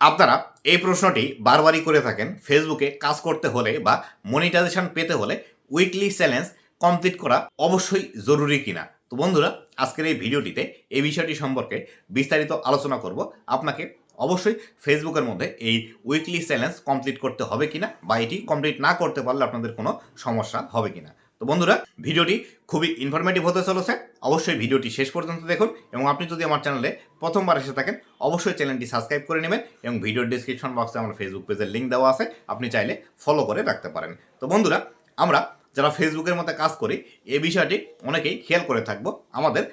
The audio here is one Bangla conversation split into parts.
আপনারা এই প্রশ্নটি বারবারই করে থাকেন। ফেসবুকে কাজ করতে হলে বা মনিটাইজেশন পেতে হলে উইকলি চ্যালেঞ্জ কমপ্লিট করা অবশ্যই জরুরি কিনা। তো বন্ধুরা, আজকের এই ভিডিওটিতে এই বিষয়টি সম্পর্কে বিস্তারিত আলোচনা করব। আপনাকে অবশ্যই ফেসবুকের মধ্যে এই উইকলি চ্যালেঞ্জ কমপ্লিট করতে হবে কিনা বা এটি কমপ্লিট না করতে পারলে আপনাদের কোনো সমস্যা হবে কিনা। তো বন্ধুরা, ভিডিওটি খুবই ইনফরমেটিভ হতে চলেছে। অবশ্যই ভিডিওটি শেষ পর্যন্ত দেখুন এবং আপনি যদি আমার চ্যানেলে প্রথমবার এসে থাকেন, অবশ্যই চ্যানেলটি সাবস্ক্রাইব করে নেবেন এবং ভিডিওর ডিসক্রিপশন বক্সে আমার ফেসবুক পেজের লিঙ্ক দেওয়া আছে। আপনি চাইলে ফলো করে রাখতে পারেন। তো বন্ধুরা, আমরা যারা ফেসবুকের মধ্যে কাজ করি, এই বিষয়টি অনেকেই খেয়াল করে থাকব। আমাদের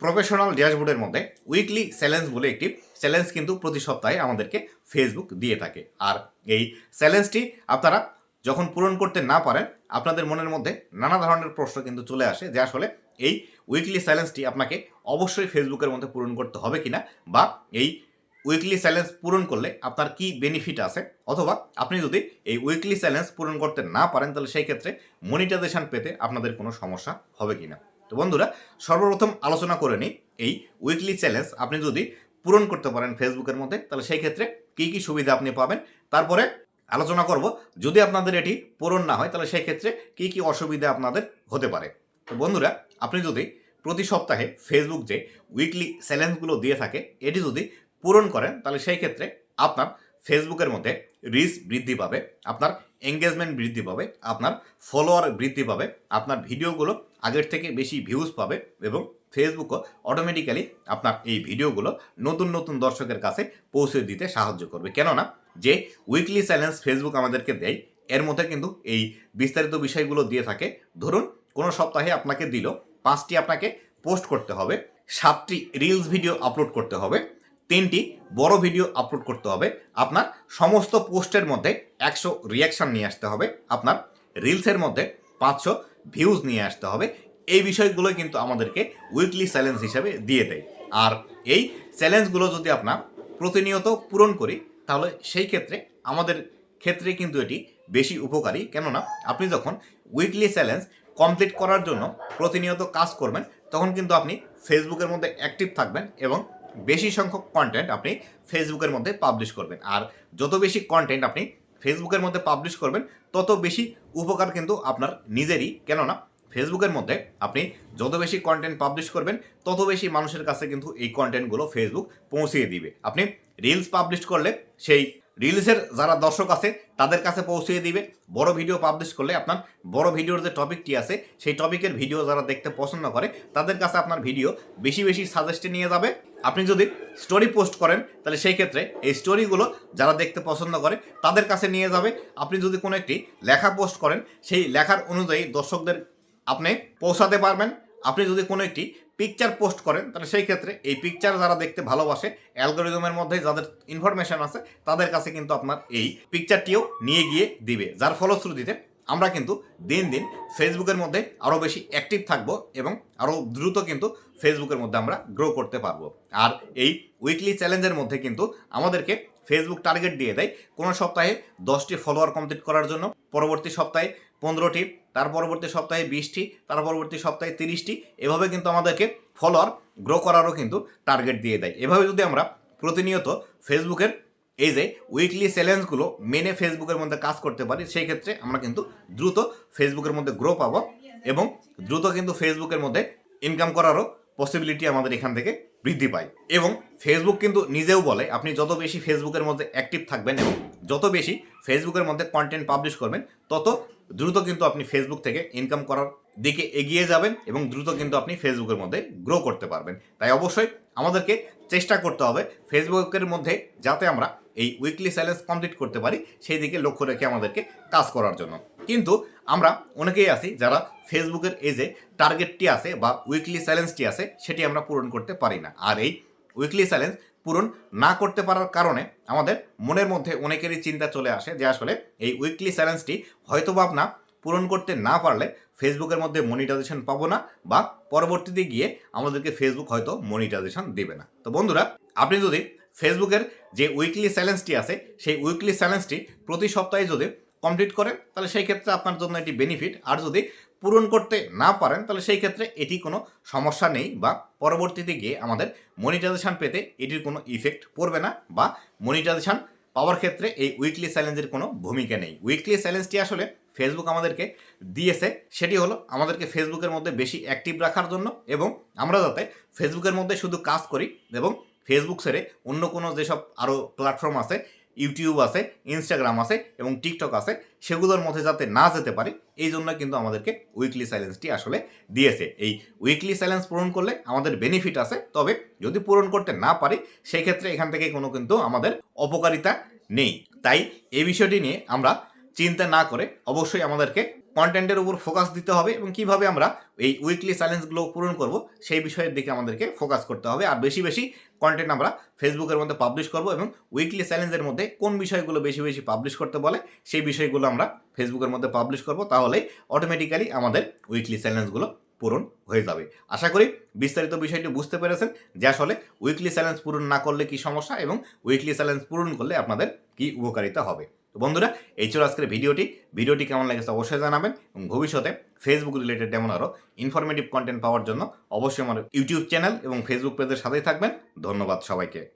প্রফেশনাল ড্যাশবোর্ডের মধ্যে উইকলি চ্যালেঞ্জ বলে একটি চ্যালেঞ্জ কিন্তু প্রতি সপ্তাহে আমাদেরকে ফেসবুক দিয়ে থাকে। আর এই চ্যালেঞ্জটি আপনারা যখন পূরণ করতে না পারেন, আপনাদের মনের মধ্যে নানা ধরনের প্রশ্ন কিন্তু চলে আসে যে আসলে এই উইকলি চ্যালেঞ্জটি আপনাকে অবশ্যই ফেসবুকের মধ্যে পূরণ করতে হবে কিনা বা এই উইকলি চ্যালেঞ্জ পূরণ করলে আপনার কি বেনিফিট আছে? অথবা আপনি যদি এই উইকলি চ্যালেঞ্জ পূরণ করতে না পারেন, তাহলে সেই ক্ষেত্রে মনিটাইজেশন পেতে আপনাদের কোনো সমস্যা হবে কিনা? তো বন্ধুরা, সর্বপ্রথম আলোচনা করে নিই এই উইকলি চ্যালেঞ্জ আপনি যদি পূরণ করতে পারেন ফেসবুকের মধ্যে, তাহলে সেই ক্ষেত্রে কী কী সুবিধা আপনি পাবেন? তারপরে আলোচনা করব। যদি আপনাদের এটি পূরণ না হয়, তাহলে সেই ক্ষেত্রে কী কী অসুবিধা আপনাদের হতে পারে? তো বন্ধুরা, আপনি যদি প্রতি সপ্তাহে ফেসবুক যে উইকলি চ্যালেঞ্জগুলো দিয়ে থাকে, এটি যদি পূরণ করেন, তাহলে সেই ক্ষেত্রে আপনার ফেসবুকের মধ্যে রিচ বৃদ্ধি পাবে, আপনার এঙ্গেজমেন্ট বৃদ্ধি পাবে, আপনার ফলোয়ার বৃদ্ধি পাবে, আপনার ভিডিওগুলো আগের থেকে বেশি ভিউজ পাবে এবং ফেসবুকও অটোমেটিক্যালি আপনার এই ভিডিওগুলো নতুন নতুন দর্শকের কাছে পৌঁছে দিতে সাহায্য করবে। কেননা যে উইকলি চ্যালেঞ্জ ফেসবুক আমাদেরকে দেয়, এর মধ্যে কিন্তু এই বিস্তারিত বিষয়গুলো দিয়ে থাকে। ধরুন, কোনো সপ্তাহে আপনাকে দিল, পাঁচটি আপনাকে পোস্ট করতে হবে, সাতটি রিলস ভিডিও আপলোড করতে হবে, তিনটি বড় ভিডিও আপলোড করতে হবে, আপনার সমস্ত পোস্টের মধ্যে একশো রিয়াকশন নিয়ে আসতে হবে, আপনার রিলসের মধ্যে পাঁচশো ভিউজ নিয়ে আসতে হবে, এই বিষয়গুলো কিন্তু আমাদেরকে উইকলি চ্যালেঞ্জ হিসাবে দিয়ে দেয়। আর এই চ্যালেঞ্জগুলো যদি আপনার প্রতিনিয়ত পূরণ করি তাহলে সেই ক্ষেত্রে আমাদের ক্ষেত্রে কিন্তু এটি বেশি উপকারী। কেননা আপনি যখন উইকলি চ্যালেঞ্জ কমপ্লিট করার জন্য প্রতিনিয়ত কাজ করবেন, তখন কিন্তু আপনি ফেসবুকের মধ্যে অ্যাক্টিভ থাকবেন এবং বেশি সংখ্যক কন্টেন্ট আপনি ফেসবুকের মধ্যে পাবলিশ করবেন। আর যত বেশি কন্টেন্ট আপনি ফেসবুকের মধ্যে পাবলিশ করবেন, তত বেশি উপকার কিন্তু আপনার নিজেরই। কেননা ফেসবুকের মধ্যে আপনি যত বেশি কন্টেন্ট পাবলিশ করবেন, তত বেশি মানুষের কাছে কিন্তু এই কন্টেন্টগুলো ফেসবুক পৌঁছিয়ে দিবে। আপনি রিলস পাবলিশ করলে সেই রিলসের যারা দর্শক আছে, তাদের কাছে পৌঁছিয়ে দিবে। বড় ভিডিও পাবলিশ করলে আপনার বড় ভিডিওর যে টপিকটি আছে, সেই টপিকের ভিডিও যারা দেখতে পছন্দ করে, তাদের কাছে আপনার ভিডিও বেশি বেশি সাজেস্টে নিয়ে যাবে। আপনি যদি স্টোরি পোস্ট করেন, তাহলে সেই ক্ষেত্রে এই স্টোরিগুলো যারা দেখতে পছন্দ করে, তাদের কাছে নিয়ে যাবে। আপনি যদি কোনো একটি লেখা পোস্ট করেন, সেই লেখার অনুযায়ী দর্শকদের আপনি পৌঁছাতে পারবেন। আপনি যদি কোনো একটি পিকচার পোস্ট করেন, তাহলে সেই ক্ষেত্রে এই পিকচার যারা দেখতে ভালোবাসে অ্যালগোরিদমের মধ্যে যাদের ইনফরমেশন আছে, তাদের কাছে কিন্তু আপনার এই পিকচারটিও নিয়ে গিয়ে দিবে। যার ফলশ্রুতিতে আমরা কিন্তু দিন দিন ফেসবুকের মধ্যে আরও বেশি অ্যাক্টিভ থাকব এবং আরও দ্রুত কিন্তু ফেসবুকের মধ্যে আমরা গ্রো করতে পারব। আর এই উইকলি চ্যালেঞ্জের মধ্যে কিন্তু আমাদেরকে ফেসবুক টার্গেট দিয়ে দেয়। কোনো সপ্তাহে দশটি ফলোয়ার কমপ্লিট করার জন্য, পরবর্তী সপ্তাহে পনেরোটি তার পরবর্তী সপ্তাহে বিশটি, তার পরবর্তী সপ্তাহে তিরিশটি। এভাবে কিন্তু আমাদেরকে ফলোয়ার গ্রো করারও কিন্তু টার্গেট দিয়ে দেয়। এভাবে যদি আমরা প্রতিনিয়ত ফেসবুকের এই যে উইকলি চ্যালেঞ্জগুলো মেনে ফেসবুকের মধ্যে কাজ করতে পারি, সেই ক্ষেত্রে আমরা কিন্তু দ্রুত ফেসবুকের মধ্যে গ্রো পাবো এবং দ্রুত কিন্তু ফেসবুকের মধ্যে ইনকাম করারও পসিবিলিটি আমাদের এখান থেকে বৃদ্ধি পায়। এবং ফেসবুক কিন্তু নিজেও বলে, আপনি যত বেশি ফেসবুকের মধ্যে অ্যাক্টিভ থাকবেন এবং যত বেশি ফেসবুকের মধ্যে কন্টেন্ট পাবলিশ করবেন, তত দ্রুত কিন্তু আপনি ফেসবুক থেকে ইনকাম করার দিকে এগিয়ে যাবেন এবং দ্রুত কিন্তু আপনি ফেসবুকের মধ্যে গ্রো করতে পারবেন। তাই অবশ্যই আমাদেরকে চেষ্টা করতে হবে ফেসবুকের মধ্যে যাতে আমরা এই উইকলি চ্যালেঞ্জ কমপ্লিট করতে পারি, সেই দিকে লক্ষ্য রেখে আমাদেরকে কাজ করার জন্য। কিন্তু আমরা অনেকেই আছি যারা ফেসবুকের এই যে টার্গেটটি আছে বা উইকলি চ্যালেঞ্জটি আছে, সেটি আমরা পূরণ করতে পারি না। আর এই উইকলি চ্যালেঞ্জ পূরণ না করতে পারার কারণে আমাদের মনের মধ্যে অনেকেরই চিন্তা চলে আসে যে আসলে এই উইকলি চ্যালেঞ্জটি হয়তোবা আপনার পূরণ করতে না পারলে ফেসবুকের মধ্যে মনিটাইজেশন পাবো না বা পরবর্তীতে গিয়ে আমাদেরকে ফেসবুক হয়তো মনিটাইজেশন দেবে না। তো বন্ধুরা, আপনি যদি ফেসবুকের যে উইকলি চ্যালেঞ্জটি আছে, সেই উইকলি চ্যালেঞ্জটি প্রতি সপ্তাহে যদি কমপ্লিট করেন তাহলে সেই ক্ষেত্রে আপনার জন্য এটি বেনিফিট আর যদি পূরণ করতে না পারেন, তাহলে সেই ক্ষেত্রে এটি কোনো সমস্যা নেই বা পরবর্তীতে গিয়ে আমাদের মনিটাইজেশন পেতে এটির কোনো ইফেক্ট পড়বে না বা মনিটাইজেশন পাওয়ার ক্ষেত্রে এই উইকলি চ্যালেঞ্জের কোনো ভূমিকা নেই। উইকলি চ্যালেঞ্জটি আসলে ফেসবুক আমাদেরকে দিয়েছে, সেটি হলো আমাদেরকে ফেসবুকের মধ্যে বেশি অ্যাক্টিভ রাখার জন্য এবং আমরা যাতে ফেসবুকের মধ্যে শুধু কাজ করি এবং ফেসবুক ছেড়ে অন্য কোনো যেসব আরও প্ল্যাটফর্ম আছে ইউটিউব আছে ইনস্টাগ্রাম আছে এবং টিকটক আছে, সেগুলোর মধ্যে যাতে না যেতে পারে, এই জন্য কিন্তু আমাদেরকে উইকলি সাইলেন্সটি আসলে দিয়েছে। এই উইকলি স্যালেন্স পূরণ করলে আমাদের বেনিফিট আছে, তবে যদি পূরণ করতে না পারি, সেক্ষেত্রে এখান থেকে কোনো কিন্তু আমাদের অপকারিতা নেই। তাই এই বিষয়টি নিয়ে আমরা চিন্তা না করে অবশ্যই আমাদেরকে কন্টেন্টের উপর ফোকাস দিতে হবে এবং কীভাবে আমরা এই উইকলি চ্যালেঞ্জগুলো পূরণ করব সেই বিষয়ের দিকে আমাদেরকে ফোকাস করতে হবে। আর বেশি বেশি কন্টেন্ট আমরা ফেসবুকের মধ্যে পাবলিশ করব এবং উইকলি চ্যালেঞ্জের মধ্যে কোন বিষয়গুলো বেশি বেশি পাবলিশ করতে বলে সেই বিষয়গুলো আমরা ফেসবুকের মধ্যে পাবলিশ করব তাহলে অটোমেটিক্যালি আমাদের উইকলি চ্যালেঞ্জগুলো পূরণ হয়ে যাবে। আশা করি বিস্তারিত বিষয়টি বুঝতে পেরেছেন যে আসলে উইকলি চ্যালেঞ্জ পূরণ না করলে কি সমস্যা এবং উইকলি চ্যালেঞ্জ পূরণ করলে আপনাদের কি উপকারিতা হবে। তো বন্ধুরা, এই ছিল আজকের ভিডিওটি। ভিডিওটি কেমন লেগেছে অবশ্যই জানাবেন এবং ভবিষ্যতে ফেসবুক রিলেটেড এমন আরও ইনফরমেটিভ কন্টেন্ট পাওয়ার জন্য অবশ্যই আমার ইউটিউব চ্যানেল এবং ফেসবুক পেজের সাথেই থাকবেন। ধন্যবাদ সবাইকে।